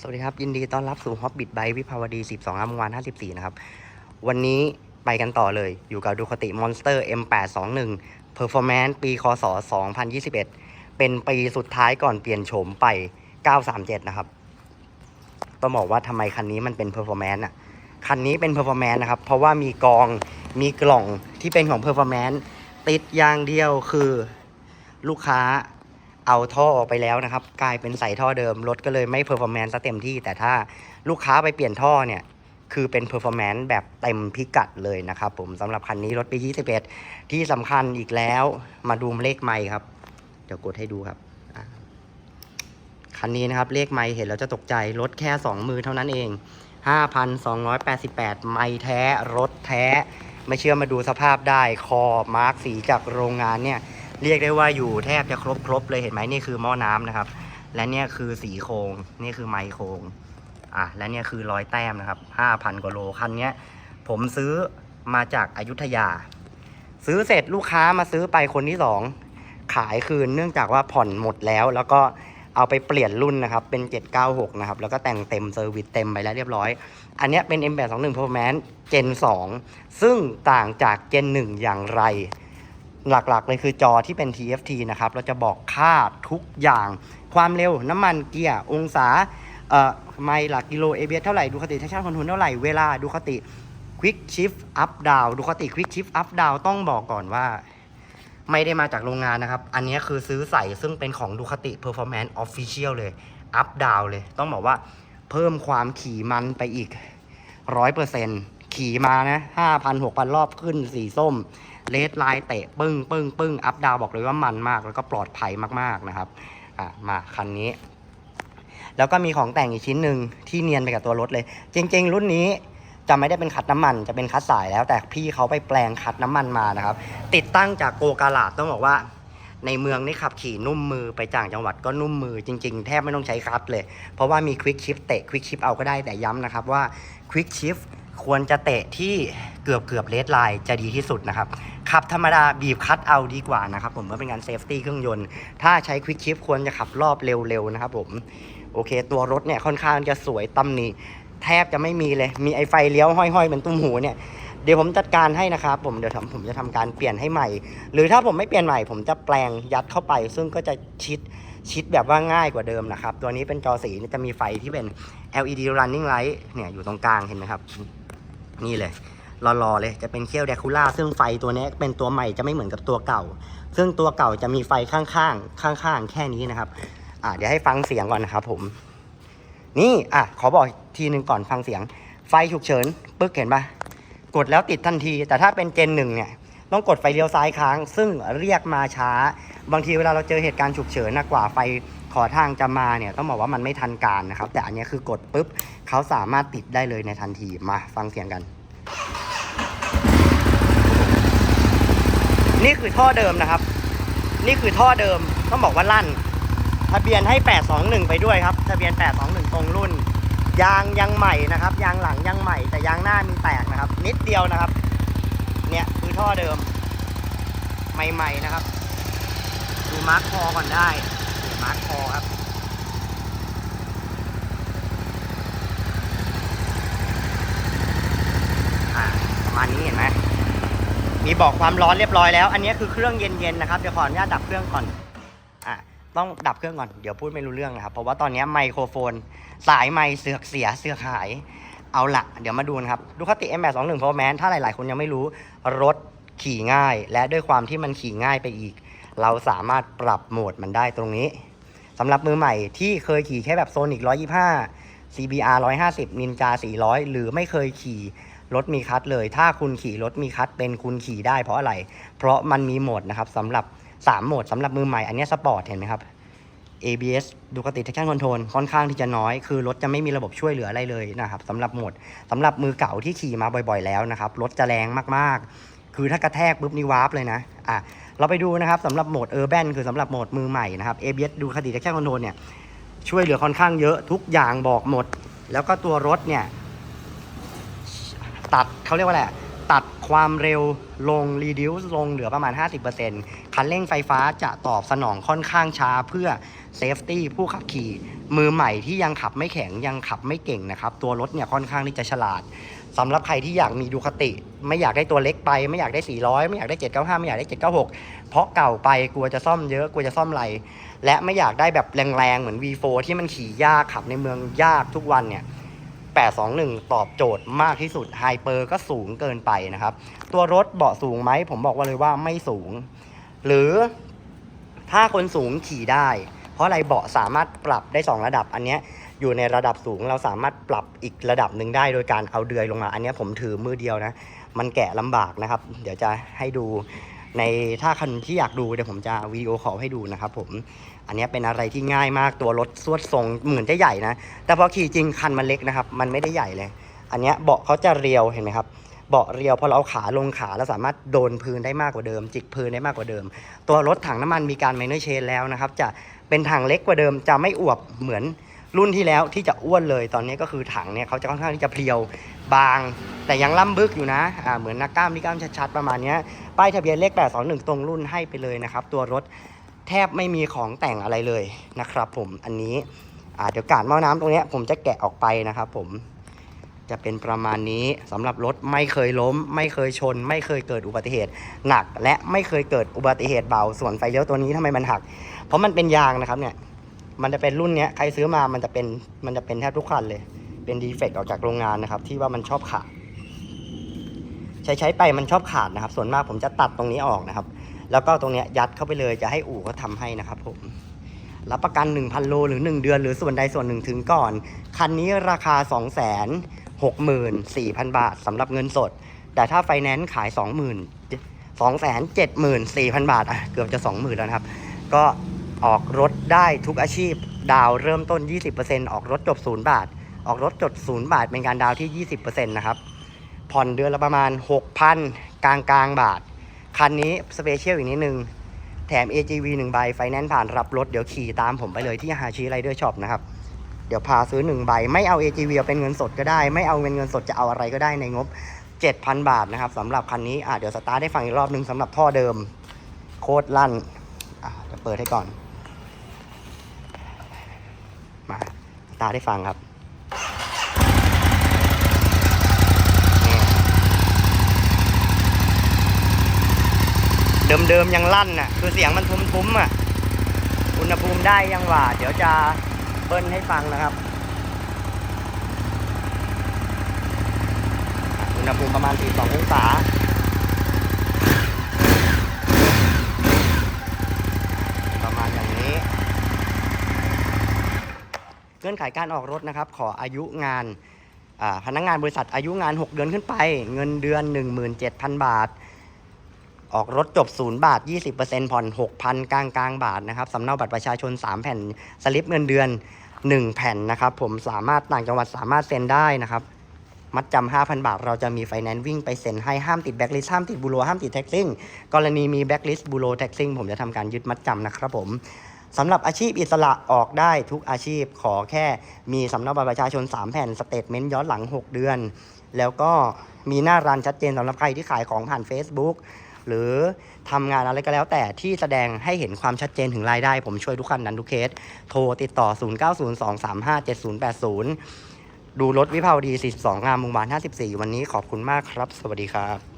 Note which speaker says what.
Speaker 1: สวัสดีครับ ยินดีต้อนรับสู่ Hobbit Bike วิภาวดี 12อัมวาน54 นะครับ วันนี้ไปกันต่อเลยอยู่กับดูคติ Monster M821 Performance ปีคศ 2021 เป็นปีสุดท้ายก่อนเปลี่ยนโฉมไป 937 นะครับ ต้องบอกว่าทำไมคันนี้มันเป็น Performance อะ คันนี้เป็น Performance นะครับ เพราะว่ามีกองมีกล่องที่เป็นของ Performance ติดอย่างเดียวคือลูกค้า เอาท่อออกไปแล้วนะครับ กลายเป็นใส่ท่อเดิมรถก็เลยไม่เพอร์ฟอร์แมนซ์เต็มที่ แต่ถ้าลูกค้าไปเปลี่ยนท่อเนี่ยคือเป็นเพอร์ฟอร์แมนซ์แบบเต็มพิกัดเลยนะครับผมสำหรับคันนี้รถปี 21 ที่สำคัญอีกแล้วมาดูเลขไม่ครับ เดี๋ยวกดให้ดูครับคันนี้นะครับเลขไม่เห็นแล้วจะตกใจรถแค่ 2 มือเท่านั้นเอง 5,288 ไม้แท้รถแท้ ไม่เชื่อมาดูสภาพได้คอมาร์กสีจากโรงงานเนี่ย เรียกได้ว่าอยู่แทบจะครบครบเลยเห็นไหมนี่คือหม้อน้ำนะครับ และเนี่ยคือสีโครงนี่คือไมโครงอะและเนี่ยคือรอยแต้มนะครับ5,000กว่าโลคันเนี้ยผมซื้อมาจากอายุทยา ซื้อเสร็จลูกค้ามาซื้อไปคนที่สองขายคืนเนื่องจากว่าผ่อนหมดแล้ว แล้วก็เอาไปเปลี่ยนรุ่นนะครับ เป็น 796 นะครับ แล้วก็แต่งเต็มเซอร์วิสเต็มไปแล้วเรียบร้อย อันเนี้ยเป็น M821 Performance Gen 2 ซึ่งต่างจาก Gen 1 อย่างไร หลักๆ เลยคือจอที่เป็น TFT นะครับ เราจะบอกค่าทุกอย่าง ความเร็วน้ำมันเกียร์ องศาเอ่อไมล์หลักกิโลเอเบียเท่าไหร่ ดูคติทัชชั่นคอนโทรลเท่าไหร่ เวลาดูคติ Quick Shift Up Down ดูคติ Quick Shift Up Down ต้องบอกก่อนว่า ไม่ได้มาจากโรงงานนะครับ อันนี้คือซื้อใส่ซึ่งเป็นของดูคติ Performance Official เลย Up Down เลย ต้องบอกว่าเพิ่มความขี่มันไปอีกร้อยเปอร์เซ็นขี่มานะห้าพันหกพันรอบขึ้นสีส้ม เลดไลน์เตะปึ้งปึ้งปึ้งอัพดาวบอกเลยว่ามันมาก แล้วก็ปลอดภัยมากๆนะครับอะมาคันนี้ แล้วก็มีของแต่งอีกชิ้นหนึ่งที่เนียนไปกับตัวรถเลย จริง ๆ รุ่นนี้จะไม่ได้เป็นคัดน้ำมันจะเป็นคัดสายแล้ว แต่พี่เขาไปแปลงคัดน้ำมันมานะครับ ติดตั้งจากโกกาลาดต้องบอกว่า ในเมืองนี่ขับขี่นุ่มมือไปต่างจังหวัดก็นุ่มมือจริง ๆ แทบไม่ต้องใช้คัดเลย เพราะว่ามีควิกชิ f เตะควิกชิ f เอาก็ได้แต่ย้ำนะครับว่าควิกชิ f ควรจะเตะที่เกือบเกือบเลดไลน์จะดีที่สุดนะครับขับธรรมดาบีบคัดเอาดีกว่านะครับผมเพื่อเป็นการเซฟตี้เครื่องยนต์ ถ้าใช้ควิกชิ f ควรจะขับรอบเร็วๆนะครับผมโอเค ตัวรถเนี่ยค่อนข้างจะสวยตำหนิแทบจะไม่มีเลย มีไอไฟเลี้ยวห้อยๆเป็นตุ้มหูเนี่ยเดี๋ยวผมจัดการให้นะครับผมเดี๋ยวผมจะทำการเปลี่ยนให้ใหม่ หรือถ้าผมไม่เปลี่ยนใหม่ ผมจะแปลงยัดเข้าไป ซึ่งก็จะชิดชิดแบบว่าง่ายกว่าเดิมนะครับ ตัวนี้เป็นจอสีจะมีไฟที่เป็น LED running light เนี่ยอยู่ตรงกลางเห็นไหมครับ นี่เลยรอๆเลยจะเป็นเคียวแดคูล่าซึ่งไฟตัวนี้เป็นตัวใหม่จะไม่เหมือนกับตัวเก่า ซึ่งตัวเก่าจะมีไฟข้างๆข้างๆ แค่นี้นะครับอะเดี๋ยวให้ฟังเสียงก่อนนะครับผมนี่อะขอบอกทีหนึ่งก่อนฟังเสียง ไฟฉุกเฉินปึ๊กเห็นปะกดแล้วติดทันที แต่ถ้าเป็นเจนหนึ่งเนี่ยต้องกดไฟเลี้ยวซ้ายค้าง ซึ่งเรียกมาช้า บางทีเวลาเราเจอเหตุการณ์ฉุกเฉินนะกว่าไฟ ขอทางจะมาเนี่ยต้องบอกว่ามันไม่ทันการนะครับ แต่อันนี้คือกดปุ๊บเขาสามารถติดได้เลยในทันทีมาฟังเสียงกัน นี่คือท่อเดิมนะครับ นี่คือท่อเดิมต้องบอกว่าลั่น ทะเบียนให้ 821 ไปด้วยครับ ทะเบียน 821 ตรงรุ่น ยางยังใหม่นะครับ ยางหลังยังใหม่ แต่ยางหน้ามีแตกนะครับ นิดเดียวนะครับ เนี่ยคือท่อเดิม ใหม่ ๆนะครับ ดูมาร์คคอก่อนได้ มาร์คคอครับอ่าประมาณนี้เห็นไหมมีบอกความร้อนเรียบร้อยแล้ว อันนี้คือเครื่องเย็นๆนะครับเดี๋ยวขออนุญาตดับเครื่องก่อนอะต้องดับเครื่องก่อนเดี๋ยวพูดไม่รู้เรื่องนะครับเพราะว่าตอนนี้ไมโครโฟน สายไมเสือกเสียเสือกหาย เอาละเดี๋ยวมาดูนะครับดูคติ M821 Pro Max ถ้าหลายๆ คนยังไม่รู้รถขี่ง่าย และด้วยความที่มันขี่ง่ายไปอีก เราสามารถปรับโหมดมันได้ตรงนี้ สำหรับมือใหม่ที่เคยขี่แค่แบบโซนิก125 CBR 150 Ninja 400 หรือไม่เคยขี่รถมีคัทเลย ถ้าคุณขี่รถมีคัทเป็นคุณขี่ได้เพราะอะไร เพราะมันมีโหมดนะครับสำหรับ 3 โหมดสำหรับมือใหม่อันนี้สปอร์ตเห็นไหมครับ ABS ดูกติ traction control ค่อนข้างที่จะน้อย คือรถจะไม่มีระบบช่วยเหลืออะไรเลยนะครับสำหรับโหมดสำหรับมือเก่าที่ขี่มาบ่อยๆ แล้วนะครับ รถจะแรงมากๆ คือถ้ากระแทกปุ๊บนี่วาร์ปเลยนะ อะ เราไปดูนะครับสำหรับโหมด Urban คือสำหรับโหมดมือใหม่นะครับ ABS ดูคติ traction control เนี่ยช่วยเหลือค่อนข้างเยอะทุกอย่างบอกหมด แล้วก็ตัวรถเนี่ยตัดเขาเรียกว่าอะไรอะตัดความเร็วลง reduce ลงเหลือประมาณ 50%คันเร่งไฟฟ้าจะตอบสนองค่อนข้างช้าเพื่อ safety ผู้ขับขี่มือใหม่ที่ยังขับไม่แข็งยังขับไม่เก่งนะครับ ตัวรถเนี่ยค่อนข้างที่จะฉลาดสำหรับใครที่อยากมีดูคติ ไม่อยากได้ตัวเล็กไป ไม่อยากได้ 400 ไม่อยากได้ 795 ไม่อยากได้ 796 เพราะเก่าไปกลัวจะซ่อมเยอะกลัวจะซ่อมไรและไม่อยากได้แบบแรงๆเหมือน V4 ที่มันขี่ยากขับในเมืองยากทุกวันเนี่ย821 ตอบโจทย์มากที่สุดไฮเปอร์ก็สูงเกินไปนะครับ ตัวรถเบาะสูงไหม ผมบอกว่าเลยว่าไม่สูง หรือถ้าคนสูงขี่ได้ เพราะอะไรเบาะสามารถปรับได้ 2 ระดับ อันนี้อยู่ในระดับสูงเราสามารถปรับอีกระดับหนึ่งได้โดยการเอาเดือยลงมา อันนี้ผมถือมือเดียวนะ มันแกะลำบากนะครับ เดี๋ยวจะให้ดูในถ้าคันที่อยากดูเดี๋ยวผมจะวิดีโอขอให้ดูนะครับผมอันนี้เป็นอะไรที่ง่ายมากตัวรถสวดทรงเหมือนจะใหญ่นะ แต่พอขี่จริงคันมันเล็กนะครับ มันไม่ได้ใหญ่เลย อันนี้เบาะเขาจะเรียวเห็นไหมครับ เบาะเรียวพอเราเอาขาลงขาแล้วสามารถโดนพื้นได้มากกว่าเดิม จิกพื้นได้มากกว่าเดิม ตัวรถถังน้ำมันมีการไมเนอร์เชนแล้วนะครับ จะเป็นถังเล็กกว่าเดิม จะไม่อวบเหมือนรุ่นที่แล้วที่จะอ้วนเลยตอนนี้ก็คือถังเนี่ยเขาจะค่อนข้างที่จะเพรียวบาง แต่ยังล่ำบึกอยู่นะอ่าเหมือนนักกล้ามที่กล้ามชัดๆประมาณนี้ป้ายทะเบียนเลข821 ตรงรุ่นให้ไปเลยนะครับ ตัวรถแทบไม่มีของแต่งอะไรเลยนะครับ ผมอันนี้อ่าเดี๋ยวการหม้อน้ำตรงเนี้ยผมจะแกะออกไปนะครับ ผม จะเป็นประมาณนี้สำหรับรถไม่เคยล้ม ไม่เคยชน ไม่เคยเกิดอุบัติเหตุหนัก และไม่เคยเกิดอุบัติเหตุเบา ส่วนไฟเลี้ยวตัวนี้ทำไมมันหัก เพราะมันเป็นยางนะครับเนี่ยมันจะเป็นรุ่นเนี้ยใครซื้อมามันจะเป็นมันจะเป็นแทบทุกคันเลย เป็นดีเฟกต์ออกจากโรงงานนะครับ ที่ว่ามันชอบขาด ใช้ใช้ไปมันชอบขาดนะครับ ส่วนมากผมจะตัดตรงนี้ออกนะครับ แล้วก็ตรงเนี้ยยัดเข้าไปเลยจะให้อู่เขาทำให้นะครับ ผมรับประกัน 1,000 โลหรือ 1 เดือน หรือส่วนใดส่วนหนึ่งถึงก่อน คันนี้ราคา 64,000 บาทสำหรับเงินสด แต่ถ้าไฟแนนซ์ขาย 20,000 274,000 บาทอะเกือบจะ 20,000 แล้วนะครับ ก็ออกรถได้ทุกอาชีพดาวเริ่มต้น 20%ออกรถจบ 0 บาท ออกรถจด 0 บาทเป็นการดาวที่ 20%นะครับ ผ่อนเดือนละประมาณ 6,000 กลางกลางบาท คันนี้สเปเชียลอีกนิดนึง แถม AGV 1 ใบไฟแนนซ์ผ่านรับรถเดี๋ยวขี่ตามผมไปเลยที่ฮาชิไรเดอร์ช็อปนะครับ เดี๋ยวพาซื้อ 1 ใบ ไม่เอา AGV เอาเป็นเงินสดก็ได้ ไม่เอาเป็นเงินสดจะเอาอะไรก็ได้ในงบ 7,000 บาทนะครับสำหรับคันนี้อะเดี๋ยวสตาร์ทให้ฟังอีกรอบนึงสำหรับท่อเดิม โคตรลั่นอะเดี๋ยวเปิดให้ก่อน มาสตาร์ทให้ฟังครับเดิมๆยังลั่นน่ะ คือเสียงมันทุ้มๆอะ อุณหภูมิได้ยังหว่า เดี๋ยวจะ เบิ้ลให้ฟังนะครับอุณหภูมิประมาณ 42 องศาประมาณอย่างนี้ เงื่อนไขการออกรถนะครับ ขออายุงานพนักงานบริษัทอายุงาน 6 เดือนขึ้นไป เงินเดือน 17,000 บาท ออกรถจบ 0 บาท 20%ผ่อน 6,000 กลางกลางบาทนะครับสำเนาบัตรประชาชน 3 แผ่นสลิปเงินเดือน 1 แผ่นนะครับ ผมสามารถต่างจังหวัดสามารถเซ็นได้นะครับ มัดจำ 5,000 บาท เราจะมีไฟแนนซ์วิ่งไปเซ็นให้ห้ามติดแบ็กลิสห้ามติดบูโรห้ามติดแท็กซิ่งกรณีมีแบ็กลิสบูโรแท็กซิ่งผมจะทำการยึดมัดจำนะครับผมสำหรับอาชีพอิสระออกได้ทุกอาชีพขอแค่มีสำเนาบัตรประชาชน 3 แผ่นสเตทเมนต์ย้อนหลัง 6 เดือน แล้วก็มีหน้าร้านชัดเจนสำหรับใครที่ขายของผ่าน Facebook หรือทำงานอะไรก็แล้วแต่ที่แสดงให้เห็นความชัดเจนถึงรายได้ ผมช่วยทุกคันนั้นทุกเคส โทรติดต่อ 0902357080 ดูรถวิภาวดี 42 งามมุงบาน 54 วันนี้ขอบคุณมากครับ สวัสดีครับ